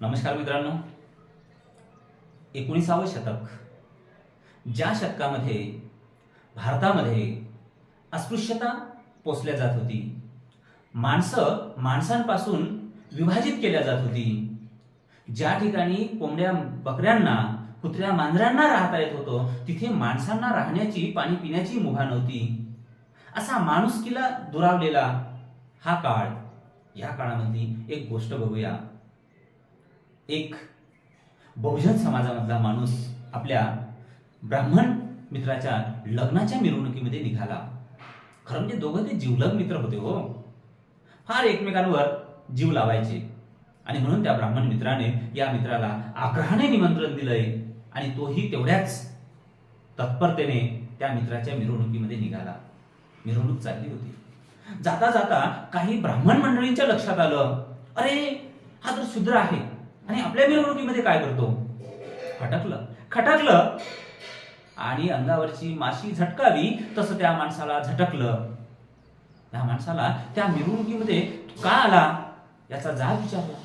नमस्कार मित्रांनो. एकोणीसावं शतक. ज्या शतकामध्ये भारतामध्ये अस्पृश्यता पोचल्या जात होती माणसं माणसांपासून विभाजित केल्या जात होती ज्या ठिकाणी कोंबड्या बकऱ्यांना कुत्र्या मांजरांना राहता येत होतं तिथे माणसांना राहण्याची पाणी पिण्याची मुभा नव्हती. असा माणुसकीला दुरावलेला हा काळ या काळामध्ये एक गोष्ट बघूया. एक बहुजन समाजामधला माणूस आपल्या ब्राह्मण मित्राच्या लग्नाच्या मिरवणुकीमध्ये निघाला. खरं म्हणजे दोघं ते जिवलग मित्र होते हो. फार एकमेकांवर जीव लावायचे. आणि म्हणून त्या ब्राह्मण मित्राने या मित्राला आग्रहाने निमंत्रण दिलंय. आणि तोही तेवढ्याच तत्परतेने त्या मित्राच्या मिरवणुकीमध्ये निघाला. मिरवणूक चालली होती. जाता जाता काही ब्राह्मण मंडळींच्या लक्षात आलं. अरे हा तर शूद्र आहे आणि आपल्या मिरवणुकीमध्ये काय करतो? खटकलं. खटकलं. आणि अंगावरची माशी झटकावी तसं त्या माणसाला झटकलं. त्या माणसाला त्या मिरवणुकीमध्ये तू का आला? याचा जाब विचारला.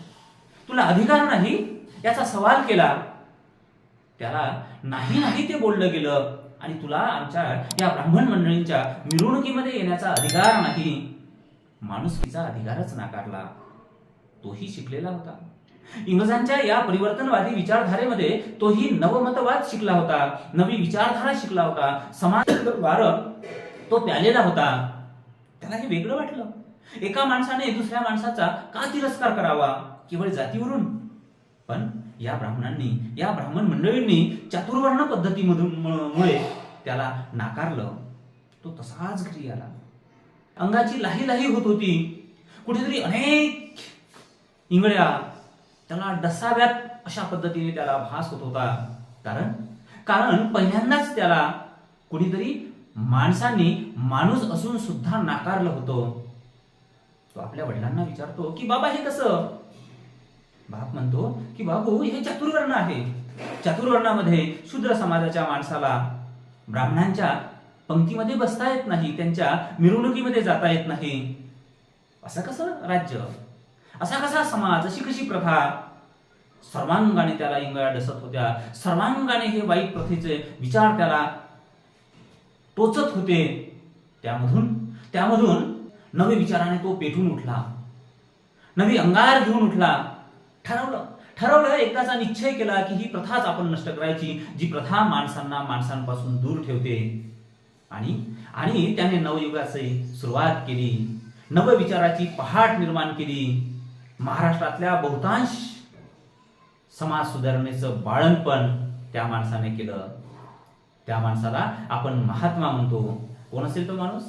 तुला अधिकार नाही? याचा सवाल केला. त्याला नाही नाही ते बोललं गेलं. आणि तुला आमच्या या ब्राह्मण मंडळींच्या मिरवणुकीमध्ये येण्याचा अधिकार नाही. माणुसकीचा अधिकारच नाकारला. तोही शिकलेला होता. इंग्रजांच्या या परिवर्तनवादी विचारधारेमध्ये तोही नवमतवाद शिकला होता. नवी विचारधारा शिकला होता. समाज वार तो प्यालेला होता. त्याला हे वेगळं वाटलं. एका माणसाने दुसऱ्या माणसाचा का तिरस्कार करावा? केवळ जातीवरून. पण या ब्राह्मणांनी या ब्राह्मण मंडळींनी चातुर्वर्ण पद्धतीमधून मुळे त्याला नाकारलं. तो तसाच घरी आला. अंगाची लाही लाही होत होती. कुठेतरी अनेक इंगळ्या त्याला डसाव्यात अशा पद्धतीने त्याला भास होत होता. कारण कारण पहिल्यांदाच त्याला कुणीतरी माणसांनी माणूस असून सुद्धा नाकारलं होतं. तो आपल्या वडिलांना विचारतो की बाबा हे कसं? बाप म्हणतो की बाबू हे चतुर्वर्ण आहे. चतुर्वर्णामध्ये शूद्र समाजाच्या माणसाला ब्राह्मणांच्या पंक्तीमध्ये बसता येत नाही त्यांच्या मिरवणुकीमध्ये जाता येत नाही. असं कसं राज्य? असा कसा समाज अशी कशी प्रथा सर्वांगाने त्याला इंगळ्या डसत होत्या. सर्वांगाने हे वाईट प्रथेचे विचार त्याला टोचत होते. त्यामधून त्यामधून नवे विचाराने तो पेटून उठला. नवी अंगार घेऊन उठला. ठरवलं ठरवलं एकदाचा निश्चय केला की ही प्रथाच आपण नष्ट करायची जी प्रथा माणसांना माणसांपासून दूर ठेवते. आणि आणि त्याने नवयुगाची सुरुवात केली. नवविचाराची पहाट निर्माण केली. महाराष्ट्रातल्या बहुतांश समाज सुधारणेचं बाळणपण त्या माणसाने केलं. त्या माणसाला आपण महात्मा म्हणतो. कोण असेल तो माणूस?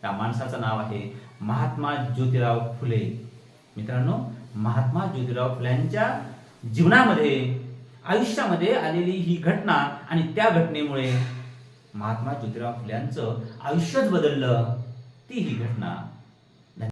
त्या माणसाचं नाव आहे महात्मा ज्योतिराव फुले. मित्रांनो महात्मा ज्योतिराव फुल्यांच्या जीवनामध्ये आयुष्यामध्ये आलेली ही घटना आणि त्या घटनेमुळे महात्मा ज्योतिराव फुल्यांचं आयुष्यच बदललं. ती ही घटना.